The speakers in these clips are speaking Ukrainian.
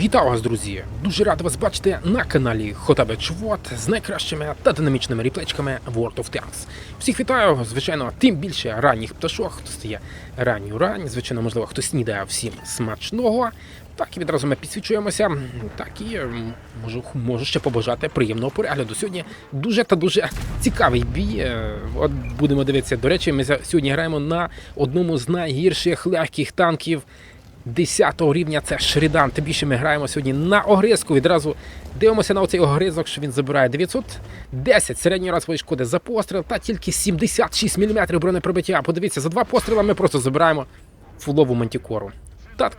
Вітаю вас, друзі! Дуже радий вас бачити на каналі Хотабе Чвот з найкращими та динамічними ріплечками World of Tanks. Всіх вітаю, звичайно, тим більше ранніх пташок, хто стає ранню рань, звичайно, можливо, хто снідає всім смачного. Так і відразу ми підсвічуємося. Так і можу, можу ще побажати приємного перегляду. Сьогодні дуже та дуже цікавий бій. Е, От будемо дивитися. До речі, ми сьогодні граємо на одному з найгірших легких танків 10 рівня це Шрідан. Тим більше ми граємо сьогодні на огризку. Відразу дивимося на оцей огризок, що він забирає 910 середньої разової шкоди за постріл та тільки 76 мм бронепробиття. Подивіться, за два постріли ми просто забираємо фулову мантікору. Так,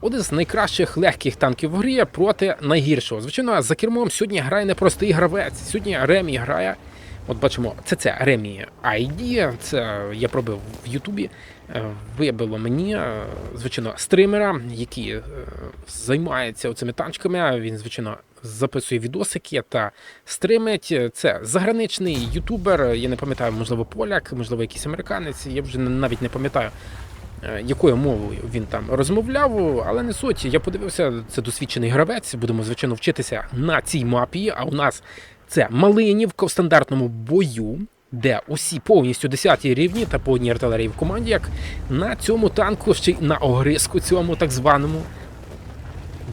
один з найкращих легких танків в грі проти найгіршого. Звичайно, за кермом сьогодні грає не простий гравець. Сьогодні Ремі грає. От бачимо, це це Ремі ID, це я пробив в Ютубі. Е, Вибило мені, е, звичайно, стримера, який е, займається цими танчиками. Він, звичайно, записує відосики та стримить. Це заграничний ютубер. Я не пам'ятаю, можливо, поляк, можливо, якийсь американець. Я вже навіть не пам'ятаю. Якою мовою він там розмовляв, але не суть. Я подивився, це досвідчений гравець. Будемо звичайно вчитися на цій мапі. А у нас це Малинівка в стандартному бою, де усі повністю 10 рівні та по одній артилерії в команді, як на цьому танку, ще й на огризку цьому так званому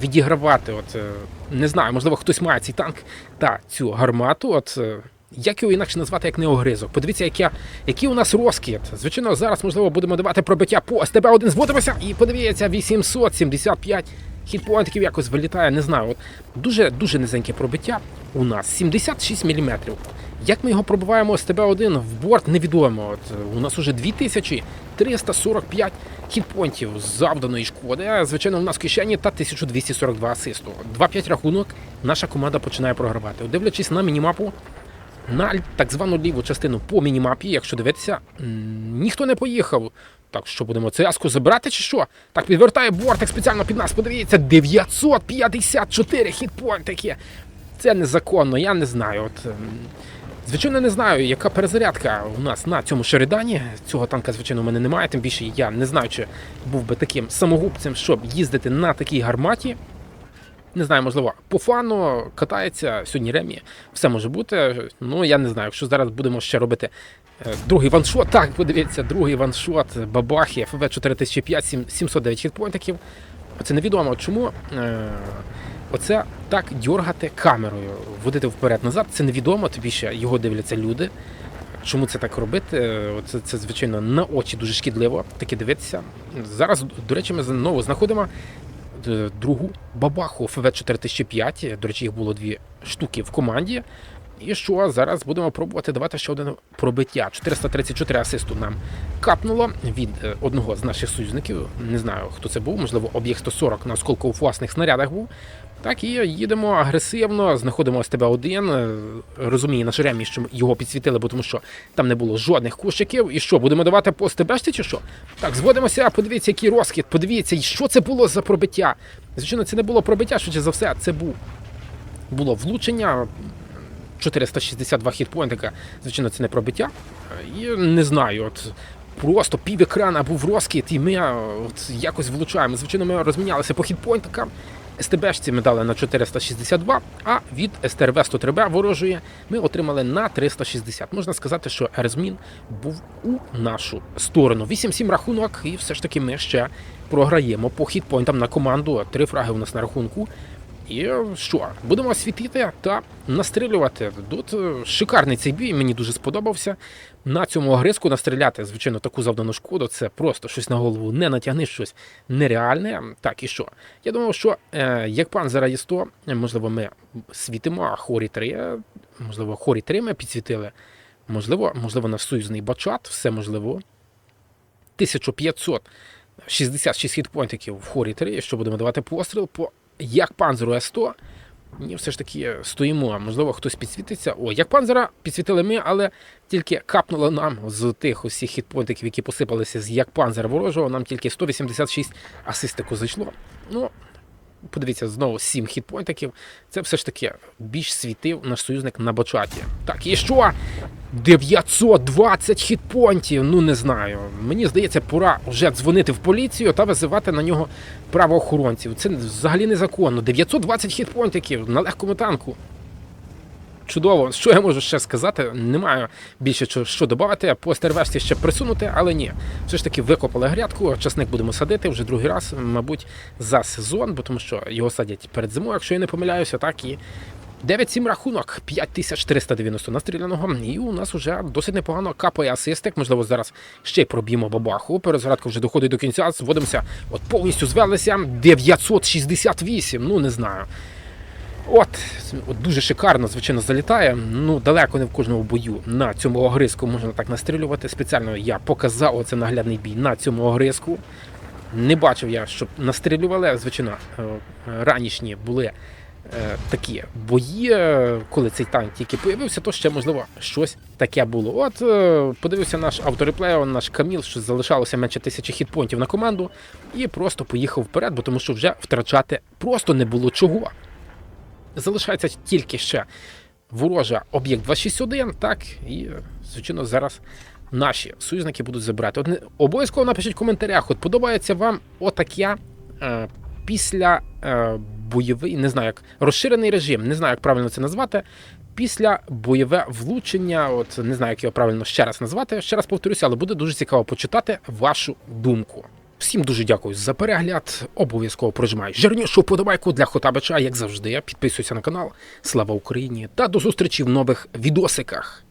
відігравати. От е, не знаю, можливо, хтось має цей танк та цю гармату. От е, як його інакше назвати, як не огризок. Подивіться, яке, який у нас розкид. Звичайно, зараз можливо будемо давати пробиття по СТБ-1 зводимося і подивіться, 875 хітпоінтів якось вилітає. Не знаю. От дуже дуже низеньке пробиття. У нас 76 мм. Як ми його пробиваємо з ТБ-1 в борт, невідомо. От у нас уже 2345 хітпонтів завданої шкоди. Звичайно, у нас в кишені та 1242 асисту. 2-5 рахунок. Наша команда починає програвати. Дивлячись на мінімапу, на так звану ліву частину по мінімапі, якщо дивитися, ніхто не поїхав. Так, що будемо ЦСКу забирати чи що? Так, підвертає бортик спеціально під нас. Подивіться, 954 хітпойнтики. Це незаконно, я не знаю. От, ем, звичайно, не знаю, яка перезарядка у нас на цьому Шеридані. Цього танка, звичайно, у мене немає. Тим більше я не знаю, чи був би таким самогубцем, щоб їздити на такій гарматі. Не знаю, можливо, по фану катається сьогодні Ремі. Все може бути. Ну я не знаю, якщо зараз будемо ще робити е, другий ваншот. Так, подивіться, другий ваншот Бабахи ФВ 4005, сім- 709 хітпойнтиків. Оце невідомо, чому е, оце так дьоргати камерою, водити вперед-назад. Це невідомо, тобі ще його дивляться люди. Чому це так робити? Е, Це, це звичайно на очі дуже шкідливо. Таке дивитися. Зараз, до речі, ми знову знаходимо другу бабаху ФВ 4005. До речі, їх було дві штуки в команді. І що зараз будемо пробувати давати ще один пробиття. 434 асисту нам капнуло від е, одного з наших союзників. Не знаю, хто це був, можливо, об'єкт 140 на осколково власних снарядах був. Так і їдемо агресивно, знаходимо СТБ-1. е, Розуміє наш ремі, що його підсвітили, бо тому що там не було жодних кущиків. І що, будемо давати по СТБшці чи що? Так, зводимося, подивіться, який розкид, подивіться, що це було за пробиття. Звичайно, це не було пробиття, швидше за все, це був було влучення. 462 хітпоінтика, звичайно, це не пробиття. І не знаю, от просто пів екрана був розкид, і ми от якось влучаємо. Звичайно, ми розмінялися по хітпоінтикам. СТБшці ми дали на 462, а від СТРВ 103Б ворожої ми отримали на 360. Можна сказати, що Ерзмін був у нашу сторону. 8-7 рахунок, і все ж таки ми ще програємо по хітпойнтам на команду. Три фраги у нас на рахунку. І що, будемо світити та настрілювати. Тут е, шикарний цей бій, мені дуже сподобався. На цьому огризку настріляти, звичайно, таку завдану шкоду. Це просто щось на голову не натягнеш, щось нереальне. Так і що? Я думав, що е, як пан зараз 100, можливо, ми світимо, а хорі 3, е, можливо, хорі 3 ми підсвітили. Можливо, можливо, наш союзний бачат, все можливо. 1566 хітпойнтиків в хорі 3, що будемо давати постріл по як панзеру С100. Ні, все ж таки стоїмо. Можливо, хтось підсвітиться. О, як панзера підсвітили ми, але тільки капнуло нам з тих усіх хітпойнтиків, які посипалися з як панзера ворожого, нам тільки 186 асистику зайшло. Ну, подивіться, знову 7 хітпойнтиків. Це все ж таки більш світив наш союзник на бачаті. Так, і що? 920 хітпонтів. Ну не знаю. Мені здається, пора вже дзвонити в поліцію та визивати на нього правоохоронців. Це взагалі незаконно. 920 хітпонтиків на легкому танку. Чудово, що я можу ще сказати? Немає більше що, додати. По ще присунути, але ні. Все ж таки викопали грядку, часник будемо садити вже другий раз, мабуть, за сезон, бо тому що його садять перед зимою, якщо я не помиляюся, так і 9-7 рахунок, 5490 настріляного, і у нас вже досить непогано капає асистик. Можливо, зараз ще проб'ємо бабаху. Перезарядка вже доходить до кінця, зводимося, от повністю звелися. 968, ну не знаю. От, от дуже шикарно, звичайно, залітає. Ну, далеко не в кожному бою на цьому огризку можна так настрілювати. Спеціально я показав оце наглядний бій на цьому огризку. Не бачив я, щоб настрілювали. Звичайно, е, ранішні були такі бої, е, коли цей танк тільки появився, то ще можливо щось таке було. От е, подивився наш автореплеєр, наш Каміл, що залишалося менше тисячі хітпонтів на команду, і просто поїхав вперед, бо тому що вже втрачати просто не було чого. Залишається тільки ще ворожа об'єкт 261, так, і, е, звичайно, зараз наші союзники будуть забирати. Обов'язково напишіть в коментарях, от подобається вам отаке е, після е, бойовий, не знаю, як розширений режим, не знаю, як правильно це назвати. Після бойове влучення, от не знаю, як його правильно ще раз назвати. Ще раз повторюся, але буде дуже цікаво почитати вашу думку. Всім дуже дякую за перегляд. Обов'язково прожимай жирнішу вподобайку для Хотабича, як завжди. Підписуйся на канал. Слава Україні! Та до зустрічі в нових відосиках.